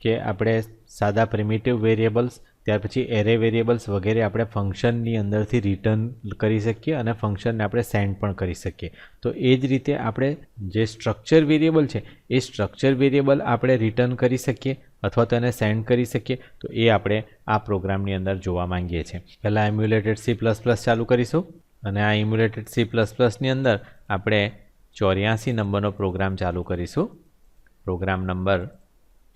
કે આપણે સાદા પ્રિમિટિવ વેરિયેબલ્સ ત્યાર પછી એરે વેરિયેબલ્સ વગેરે આપણે ફંક્શનની અંદરથી રિટર્ન કરી શકીએ અને ફંક્શનને આપણે સેન્ડ પણ કરી શકીએ. તો એ જ રીતે આપણે જે સ્ટ્રક્ચર વેરિયેબલ છે, એ સ્ટ્રક્ચર વેરિયેબલ આપણે રિટર્ન કરી શકીએ અથવા તો એને સેન્ડ કરી શકીએ. તો એ આપણે આ પ્રોગ્રામની અંદર જોવા માંગીએ છીએ. પહેલાં એમ્યુલેટેડ સી પ્લસ પ્લસ ચાલુ કરીશું અને આ ઇમ્યુલેટેડ સી પ્લસ પ્લસની અંદર આપણે ચોર્યાસી નંબરનો પ્રોગ્રામ ચાલુ કરીશું. પ્રોગ્રામ નંબર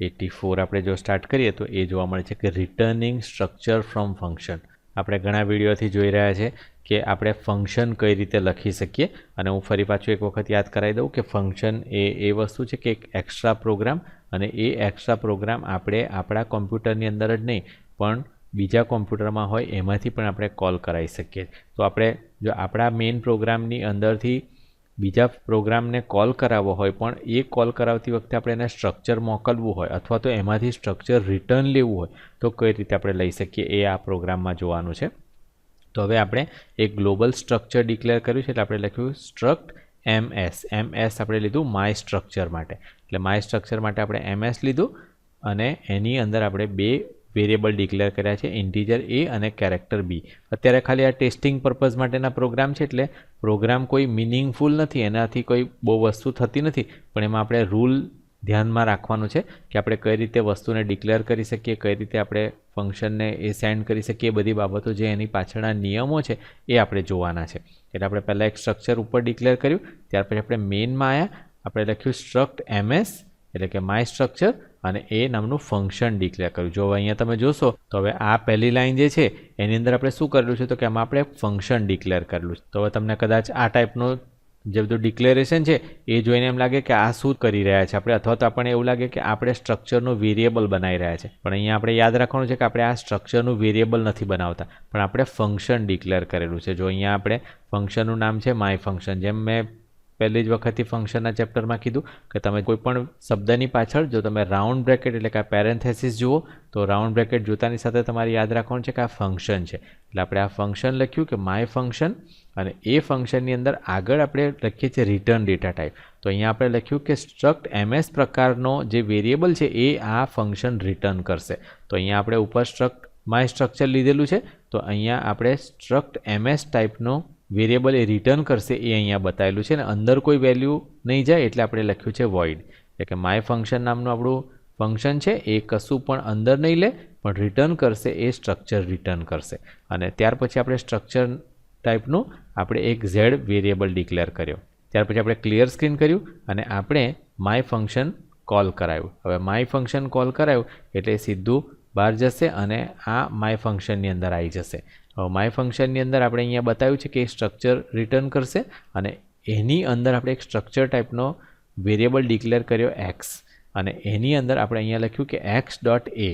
એટી ફોર આપણે જો સ્ટાર્ટ કરીએ તો એ જોવા મળે છે કે રિટર્નિંગ સ્ટ્રક્ચર ફ્રોમ ફંક્શન આપણે ઘણા વિડીયોથી જોઈ રહ્યા છે કે આપણે ફંક્શન કઈ રીતે લખી શકીએ. અને હું ફરી પાછું એક વખત યાદ કરાવી દઉં કે ફંક્શન એ એ વસ્તુ છે કે એક એક્સ્ટ્રા પ્રોગ્રામ અને એ એક્સ્ટ્રા પ્રોગ્રામ આપણે આપણા કોમ્પ્યુટરની અંદર જ નહીં, પણ બીજા કોમ્પ્યુટરમાં હોય એમાંથી પણ આપણે કોલ કરાવી શકીએ. તો આપણે જો આપણા મેઇન પ્રોગ્રામની અંદરથી બીજા પ્રોગ્રામને કોલ કરાવવો હોય, પણ એ કોલ કરાવતી વખતે આપણે એને સ્ટ્રક્ચર મોકલવું હોય અથવા તો એમાંથી સ્ટ્રક્ચર રિટર્ન લેવું હોય, તો કઈ રીતે આપણે લઈ શકીએ એ આ પ્રોગ્રામમાં જોવાનું છે. તો હવે આપણે એક ગ્લોબલ સ્ટ્રક્ચર ડિક્લેર કર્યું છે, એટલે આપણે લખ્યું struct M S M S આપણે લીધું માય સ્ટ્રક્ચર માટે. એટલે માય સ્ટ્રક્ચર માટે આપણે એમ એસ લીધું અને એની અંદર આપણે બે વેરિયેબલ ડિક્લેર કર્યા છે ઇન્ટીજર એ અને કેરેક્ટર બી. અત્યારે ખાલી આ ટેસ્ટિંગ પર્પઝ માટેના પ્રોગ્રામ છે એટલે પ્રોગ્રામ કોઈ મિનિંગફુલ નથી, એનાથી કોઈ બહુ વસ્તુ થતી નથી. પણ એમાં આપણે રૂલ ધ્યાનમાં રાખવાનું છે કે આપણે કઈ રીતે વસ્તુને ડિક્લેર કરી શકીએ, કઈ રીતે આપણે ફંક્શનને એ સેન્ડ કરી શકીએ. બધી બાબતો જે એની પાછળના નિયમો છે એ આપણે જોવાના છે. એટલે આપણે પહેલાં એક સ્ટ્રક્ચર ઉપર ડિક્લેર કર્યું, ત્યાર પછી આપણે મેઇનમાં આવ્યા આપણે લખ્યું સ્ટ્રક્ટ એમએસ એટલે કે માય સ્ટ્રક્ચર અને એ નામનું ફંક્શન ડિક્લેર કર્યું. જો હવે અહીંયા તમે જોશો, તો હવે આ પહેલી લાઈન જે છે, એની અંદર આપણે શું કરેલું છે? તો કે એમાં આપણે ફંક્શન ડિક્લેર કરેલું છે. તો હવે તમને કદાચ આ ટાઈપનું જે બધું ડિક્લેરેશન છે, એ જોઈને એમ લાગે કે આ શું કરી રહ્યા છે આપણે? અથવા તો આપણને એવું લાગે કે આપણે સ્ટ્રક્ચરનું વેરિયેબલ બનાવી રહ્યા છે. પણ અહીંયા આપણે યાદ રાખવાનું છે કે આપણે આ સ્ટ્રક્ચરનું વેરિયેબલ નથી બનાવતા. પણ આપણે ફંક્શન ડિક્લેર કરેલું છે. જો અહીંયા આપણે ફંક્શનનું નામ છે માય ફંક્શન જેમ મેં પહેલી જ વખતથી ફંક્શનના ચેપ્ટરમાં કીધું કે તમે કોઈ પણ શબ્દની પાછળ, જો તમે રાઉન્ડ બ્રેકેટ એટલે કે આ પેરેન્થેસિસ જુઓ, તો રાઉન્ડ બ્રેકેટ જોતાની સાથે તમારે યાદ રાખવાનું છે કે આ ફંક્શન છે. એટલે આપણે આ ફંક્શન લખ્યું કે માય ફંક્શન અને એ ફંક્શનની અંદર આગળ આપણે લખીએ છીએ રિટર્ન ડેટા ટાઈપ તો અહીંયા આપણે લખ્યું કે સ્ટ્રક્ટ એમએસ પ્રકારનો જે વેરિયેબલ છે એ આ ફંક્શન રિટર્ન કરશે. તો અહીંયા આપણે ઉપર સ્ટ્રક્ટ માય સ્ટ્રક્ચર લીધેલું છે. તો અહીંયા આપણે સ્ટ્રક્ટ એમએસ ટાઈપનો વેરિયેબલ એ રિટર્ન કરશે એ અહીંયા બતાવેલું છે અને અંદર કોઈ વેલ્યુ નહીં જાય એટલે આપણે લખ્યું છે વોઇડ એટલે કે માય ફંક્શન નામનું આપણું ફંક્શન છે, એ કશું પણ અંદર નહીં લે, પણ રિટર્ન કરશે, એ સ્ટ્રક્ચર રિટર્ન કરશે. અને ત્યાર પછી આપણે સ્ટ્રક્ચર ટાઈપનું આપણે એક ઝેડ વેરિયેબલ ડિક્લેર કર્યો. ત્યાર પછી આપણે ક્લિયર સ્ક્રીન કર્યું અને આપણે માય ફંક્શન કોલ કરાયું. હવે માય ફંક્શન કોલ કરાયું એટલે સીધું બહાર જશે અને આ માય ફંક્શનની અંદર આવી જશે. માય ફંક્શનની અંદર આપણે અહીંયા બતાવ્યું છે કે એ સ્ટ્રક્ચર રિટર્ન કરશે અને એની અંદર આપણે એક સ્ટ્રક્ચર ટાઈપનો વેરિયેબલ ડિક્લેર કર્યો એક્સ અને એની અંદર આપણે અહીંયા લખ્યું કે X dot A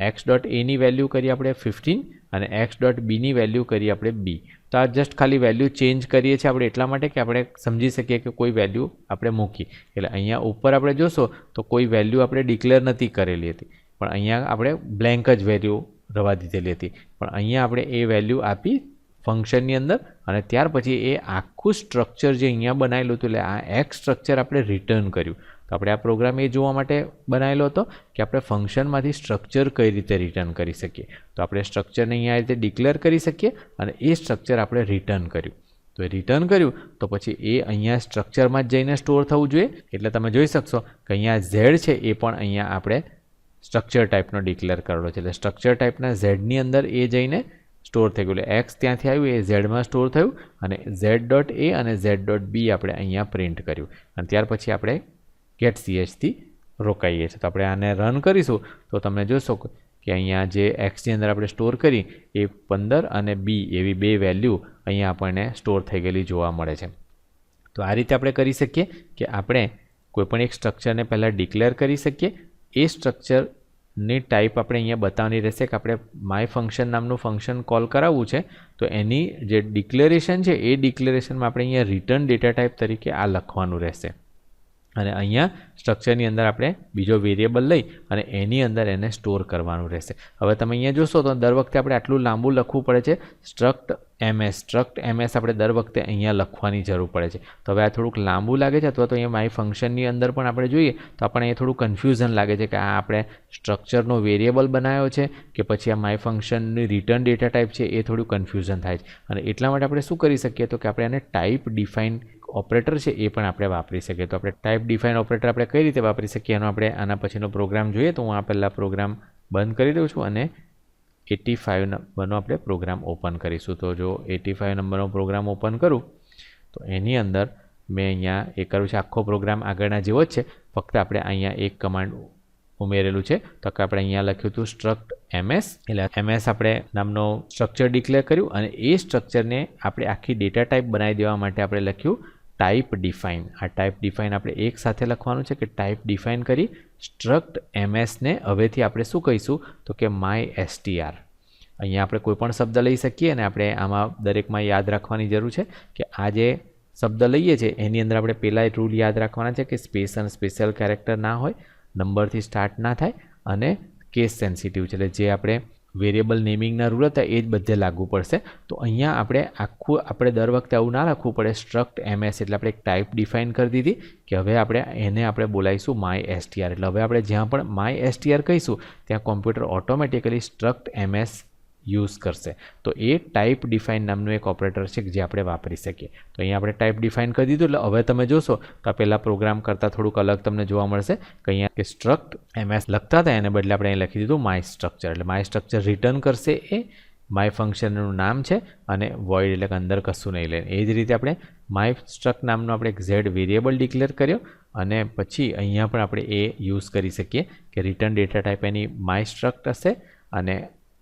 X dot any value કરી આપણે ફિફ્ટીન અને એક્સ ડોટ બીની વેલ્યુ કરી આપણે બી તો આ જસ્ટ ખાલી વેલ્યુ ચેન્જ કરીએ છીએ આપણે એટલા માટે કે આપણે સમજી શકીએ કે કોઈ વેલ્યુ આપણે મૂકી એટલે અહીંયા ઉપર આપણે જોશો તો કોઈ વેલ્યુ આપણે ડિક્લેર નથી કરેલી હતી. પણ અહીંયા આપણે બ્લેન્ક જ વેલ્યુ રવા દીધેલી હતી. પણ અહીંયા આપણે એ વેલ્યુ આપી ફંક્શનની અંદર અને ત્યાર પછી એ આખું સ્ટ્રક્ચર જે અહીંયા બનાવેલું હતું, એટલે આ એક્સ સ્ટ્રક્ચર આપણે રિટર્ન કર્યું. તો આપણે આ પ્રોગ્રામ એ જોવા માટે બનાવેલો હતો કે આપણે ફંક્શનમાંથી સ્ટ્રક્ચર કઈ રીતે રિટર્ન કરી શકીએ. તો આપણે સ્ટ્રક્ચરને અહીંયા રીતે ડિક્લેર કરી શકીએ અને એ સ્ટ્રક્ચર આપણે રિટર્ન કર્યું. તો એ રિટર્ન કર્યું, તો પછી એ અહીંયા સ્ટ્રક્ચરમાં જ જઈને સ્ટોર થવું જોઈએ. એટલે તમે જોઈ શકશો કે અહીંયા ઝેડ છે, એ પણ અહીંયા આપણે સ્ટ્રક્ચર ટાઈપનો ડિક્લેર કરેલો છે. એટલે સ્ટ્રક્ચર ટાઈપના ઝેડની અંદર એ જઈને સ્ટોર થઈ ગયું. એક્સ ત્યાંથી આવ્યું, એ ઝેડમાં સ્ટોર થયું અને ઝેડ ડોટ એ અને ઝેડ ડોટ બી આપણે અહીંયા પ્રિન્ટ કર્યું. અને ત્યાર પછી આપણે ગેટ સીએચથી રોકાઈએ છીએ. તો આપણે આને રન કરીશું, તો તમે જોશો કે અહીંયા જે એક્સની અંદર આપણે સ્ટોર કરી, એ પંદર અને બી એવી બે વેલ્યુ અહીંયા આપણને સ્ટોર થઈ ગયેલી જોવા મળે છે. તો આ રીતે આપણે કરી શકીએ કે આપણે કોઈપણ એક સ્ટ્રક્ચરને પહેલાં ડિક્લેર કરી શકીએ એ સ્ટ્રક્ચરની ટાઈપ આપણે અહીંયા બતાવવાની રહેશે કે આપણે માય ફંક્શન નામનું ફંક્શન કોલ કરાવવું છે, તો એની જે ડિક્લેરેશન છે, એ ડિક્લેરેશનમાં આપણે અહીંયા રિટર્ન ડેટા ટાઈપ તરીકે આ લખવાનું રહેશે. અને અહીંયા સ્ટ્રક્ચરની અંદર આપણે બીજો વેરિયેબલ લઈ અને એની અંદર એને સ્ટોર કરવાનું રહેશે. હવે તમે અહીંયા જોશો તો દર વખતે આપણે આટલું લાંબુ લખવું પડે છે. સ્ટ્રક્ટ એમએસ સ્ટ્રક્ટ એમએસ આપણે દર વખતે અહીંયા લખવાની જરૂર પડે છે. તો હવે આ થોડુંક લાંબુ લાગે છે અથવા તો અહીંયા માય ફંક્શનની અંદર પણ આપણે જોઈએ તો આપણને એ થોડું કન્ફ્યુઝન લાગે છે કે આ આપણે સ્ટ્રક્ચરનો વેરિયેબલ બનાવ્યો છે કે પછી આ માય ફંક્શનની રિટર્ન ડેટા ટાઈપ છે એ થોડું કન્ફ્યુઝન થાય છે. અને એટલા માટે આપણે શું કરી શકીએ તો કે આપણે એને ટાઈપ ડિફાઇન ઓપરેટર છે, એ પણ આપણે વાપરી શકીએ. તો આપણે ટાઈપ ડિફાઇન ઓપરેટર આપણે કઈ રીતે વાપરી શકીએ એનો આપણે આના પછીનો પ્રોગ્રામ જોઈએ. તો હું આ પહેલાં પ્રોગ્રામ બંધ કરી દઉં છું અને એટી ફાઇવ નંબરનો આપણે પ્રોગ્રામ ઓપન કરીશું. તો જો એટી ફાઇવ નંબરનો પ્રોગ્રામ ઓપન કરું, તો એની અંદર મેં અહીંયા એ કર્યું છે, આખો પ્રોગ્રામ આગળના જેવો જ છે. ફક્ત આપણે અહીંયા એક કમાન્ડ ઉમેરેલું છે. તો કે આપણે અહીંયા લખ્યું હતું સ્ટ્રક્ટ એમએસ એટલે એમએસ આપણે નામનો સ્ટ્રક્ચર ડિક્લેર કર્યું અને એ સ્ટ્રક્ચરને આપણે આખી ડેટા ટાઈપ બનાવી દેવા માટે આપણે લખ્યું ટાઈપ ડિફાઇન આ ટાઈપ ડિફાઇન આપણે એક સાથે લખવાનું છે કે ટાઈપ ડિફાઇન કરી સ્ટ્રક્ટ એમએસને હવેથી આપણે શું કહીશું? તો કે માય એસટીઆર અહીંયા આપણે કોઈપણ શબ્દ લઈ શકીએ અને આપણે આમાં દરેકમાં યાદ રાખવાની જરૂર છે કે આ જે શબ્દ લઈએ છીએ એની અંદર આપણે પહેલાં રૂલ યાદ રાખવાના છે કે સ્પેસ અને સ્પેશિયલ કેરેક્ટર ના હોય નંબરથી સ્ટાર્ટ ના થાય અને કેસ સેન્સિટિવ છે. એટલે જે આપણે વેરિયેબલ નેમિંગના રૂલ હતા, એ જ બધે લાગુ પડશે. તો અહીંયા આપણે આખું, આપણે દર વખતે આવું ના રાખવું પડે. સ્ટ્રક્ટ એમએસ એટલે આપણે એક ટાઈપ ડિફાઇન કરી દીધી કે હવે આપણે એને આપણે બોલાવીશું માય એસટીઆર એટલે હવે આપણે જ્યાં પણ માય એસટીઆર કહીશું, ત્યાં computer automatically struct MS use કરશે. તો એ ટાઈપ ડિફાઇન નામનું એક ઓપરેટર છે જે આપણે વાપરી શકીએ. તો અહીંયા આપણે ટાઈપ ડિફાઇન કરી દીધું એટલે હવે તમે જોશો તો પહેલાં પ્રોગ્રામ કરતાં થોડુંક અલગ તમને જોવા મળશે કે અહીંયા કે સ્ટ્રક્ટ એમએસ લખતા હતા એને બદલે આપણે અહીં લખી દીધું માય સ્ટ્રક્ચર એટલે માય સ્ટ્રક્ચર રિટર્ન કરશે એ. માય ફંક્શનનું નામ છે અને વોઇડ એટલે કે અંદર કશું નહીં લે. એ જ રીતે આપણે માય સ્ટ્રક નામનો આપણે એક ઝેડ વેરિયેબલ ડિક્લેર કર્યો અને પછી અહીંયા પણ આપણે એ યુઝ કરી શકીએ કે રિટર્ન ડેટા ટાઈપ એની માય સ્ટ્રક્ટ હશે અને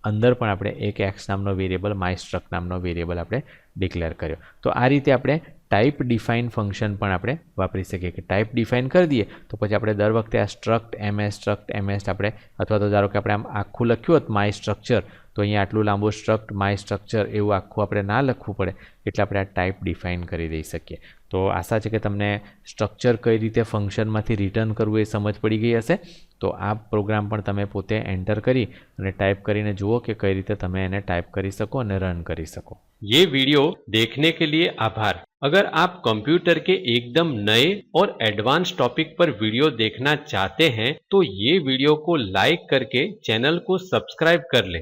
અંદર પણ આપણે એક એક્સ નામનો વેરિયેબલ માય સ્ટ્રક નામનો વેરિયેબલ આપણે ડિક્લેર કર્યો. તો આ રીતે આપણે ટાઈપ ડિફાઇન ફંક્શન પણ આપણે વાપરી શકીએ કે ટાઈપ ડિફાઇન કરી દઈએ, તો પછી આપણે દર વખતે આ સ્ટ્રક્ટ એમએસ સ્ટ્રક્ટ એમએસ આપણે, અથવા તો ધારો કે આપણે આમ આખું લખ્યું હોત માય સ્ટ્રક્ચર તો અહીંયા આટલું લાંબુ સ્ટ્રક્ટ માય સ્ટ્રક્ચર એવું આખું આપણે ના લખવું પડે એટલે આપણે આ ટાઈપ ડિફાઇન કરી દઈ શકીએ તો આશા છે કે તમને સ્ટ્રક્ચર કઈ રીતે ફંક્શનમાંથી રિટર્ન કરવું એ સમજ પડી ગઈ હશે તો આ પ્રોગ્રામ પણ તમે પોતે એન્ટર કરી અને ટાઈપ કરીને જુઓ કે કઈ રીતે તમે એને ટાઈપ કરી શકો અને રન કરી શકો ये वीडियो देखने के लिए आभार अगर आप कंप्यूटर के एकदम नए और एडवांस टॉपिक पर वीडियो देखना चाहते हैं तो ये वीडियो को लाइक करके चैनल को सब्सक्राइब कर लें